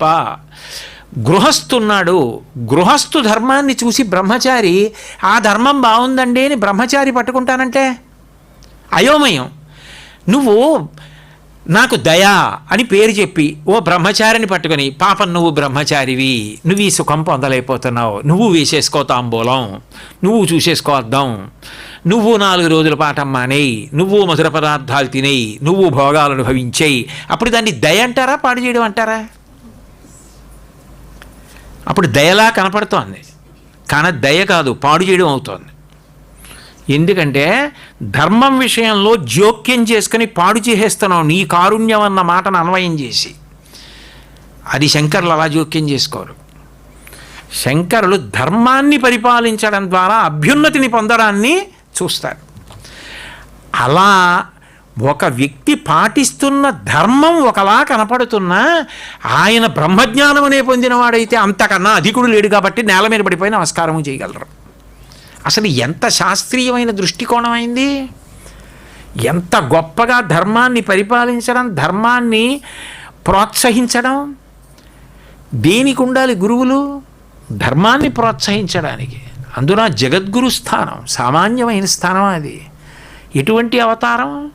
తప్ప గృహస్థున్నాడు. గృహస్థు ధర్మాన్ని చూసి బ్రహ్మచారి ఆ ధర్మం బాగుందండి అని బ్రహ్మచారి పట్టుకుంటానంటే? అయోమయం. నువ్వు నాకు దయా అని పేరు చెప్పి ఓ బ్రహ్మచారిని పట్టుకొని పాపం నువ్వు బ్రహ్మచారివి. నువ్వు ఈ సుఖం పొందలేకపోతున్నావు. నువ్వు వేసేసుకో తాంబూలం. నువ్వు చూసేసుకోవద్దాం నువ్వు నాలుగు రోజుల పాఠం మానేయి. నువ్వు మధుర పదార్థాలు తినేయి. నువ్వు భోగాలు అనుభవించేయి. అప్పుడు దాన్ని దయ అంటారా పాడు చేయడం అంటారా? అప్పుడు దయలా కనపడుతోంది. కానీ దయ కాదు పాడు చేయడం అవుతోంది. ఎందుకంటే ధర్మం విషయంలో జోక్యం చేసుకుని పాడు చేసేస్తున్నావు నీ కారుణ్యం అన్న మాటను అన్వయం చేసి. అది శంకర్లు అలా జోక్యం చేసుకోరు. శంకరులు ధర్మాన్ని పరిపాలించడం ద్వారా అభ్యున్నతిని పొందడాన్ని చూస్తారు. అలా ఒక వ్యక్తి పాటిస్తున్న ధర్మం ఒకలా కనపడుతున్నా ఆయన బ్రహ్మజ్ఞానమనే పొందినవాడైతే అంతకన్నా అధికుడు లేడు కాబట్టి నేల మీద పడిపోయి నమస్కారం చేయగలరు. అసలు ఎంత శాస్త్రీయమైన దృష్టికోణం అయింది? ఎంత గొప్పగా ధర్మాన్ని పరిపాలించడం ధర్మాన్ని ప్రోత్సహించడం? దేనికి ఉండాలి గురువులు? ధర్మాన్ని ప్రోత్సహించడానికి. అందున జగద్గురు స్థానం సామాన్యమైన స్థానం అది? ఎటువంటి అవతారం?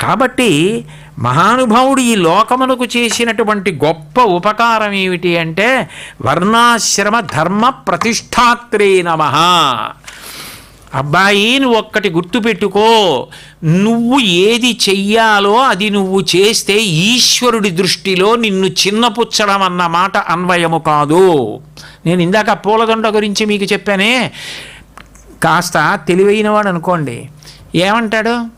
కాబట్టి మహానుభావుడు ఈ లోకమునకు చేసినటువంటి గొప్ప ఉపకారం ఏమిటి అంటే వర్ణాశ్రమ ధర్మ ప్రతిష్టాత్రే నమ. అబ్బాయి నువ్వు ఒక్కటి గుర్తుపెట్టుకో నువ్వు ఏది చెయ్యాలో అది నువ్వు చేస్తే ఈశ్వరుడి దృష్టిలో నిన్ను చిన్నపుచ్చడం అన్న మాట అన్వయము కాదు. నేను ఇందాక పూలదొండ గురించి మీకు చెప్పానే. కాస్త తెలివైనవాడు అనుకోండి ఏమంటాడు?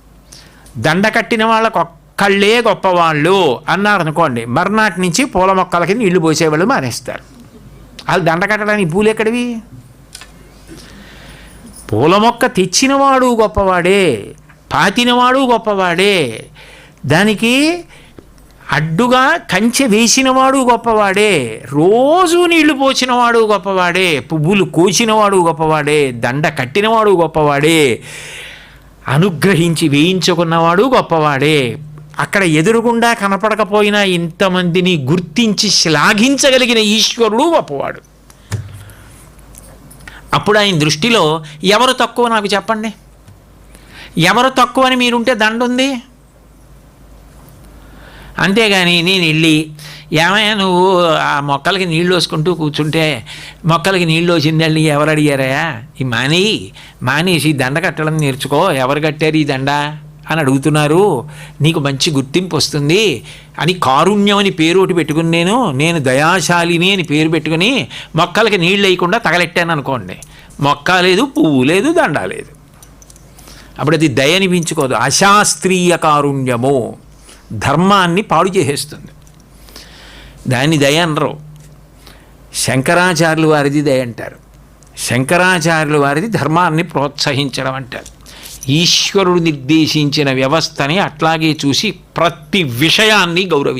దండ కట్టిన వాళ్ళకు ఒక్కళ్ళే గొప్పవాళ్ళు అన్నారు అనుకోండి మర్నాటి నుంచి పూల మొక్కలకి నీళ్ళు పోసేవాళ్ళు మానేస్తారు. వాళ్ళు దండ కట్టడానికి పూలు ఎక్కడివి? పూల మొక్క తెచ్చినవాడు గొప్పవాడే పాతినవాడు గొప్పవాడే దానికి అడ్డుగా కంచె వేసినవాడు గొప్పవాడే రోజు నీళ్ళు పోసినవాడు గొప్పవాడే పువ్వులు కోసినవాడు గొప్పవాడే దండ కట్టినవాడు గొప్పవాడే అనుగ్రహించి వేయించుకున్నవాడు గొప్పవాడే. అక్కడ ఎదురుగుండా కనపడకపోయినా ఇంతమందిని గుర్తించి శ్లాఘించగలిగిన ఈశ్వరుడు గొప్పవాడు. అప్పుడు ఆయన దృష్టిలో ఎవరు తక్కువ నాకు చెప్పండి? ఎవరు తక్కువ అని మీరుంటే దండ ఉంది అంతేగాని నేను వెళ్ళి ఏమయ్యా నువ్వు ఆ మొక్కలకి నీళ్ళు వేసుకుంటూ కూర్చుంటే మొక్కలకి నీళ్ళు వచ్చిందండి ఎవరు అడిగారా? ఈ మాని మానేసి దండ కట్టడం నేర్చుకో ఎవరు కట్టారు ఈ దండ? అని అడుగుతున్నారు. నీకు మంచి గుర్తింపు వస్తుంది. అని కారుణ్యం అని పేరు ఒకటి పెట్టుకుని నేను నేను దయాశాలిని అని పేరు పెట్టుకుని మొక్కలకి నీళ్ళు వేయకుండా తగలెట్టాను అనుకోండి. మొక్క లేదు పువ్వు లేదు దండ లేదు. అప్పుడు అది దయ అనిపించుకోదు. అశాస్త్రీయ కారుణ్యము. ధర్మాన్ని పాడు చేసేస్తుంది. దాన్ని దయ అనరు. శంకరాచార్యులు వారిది దయ అంటారు. శంకరాచార్యుల వారిది ధర్మాన్ని ప్రోత్సహించడం అంటారు. ఈశ్వరుడు నిర్దేశించిన వ్యవస్థని అట్లాగే చూసి ప్రతి విషయాన్ని గౌరవి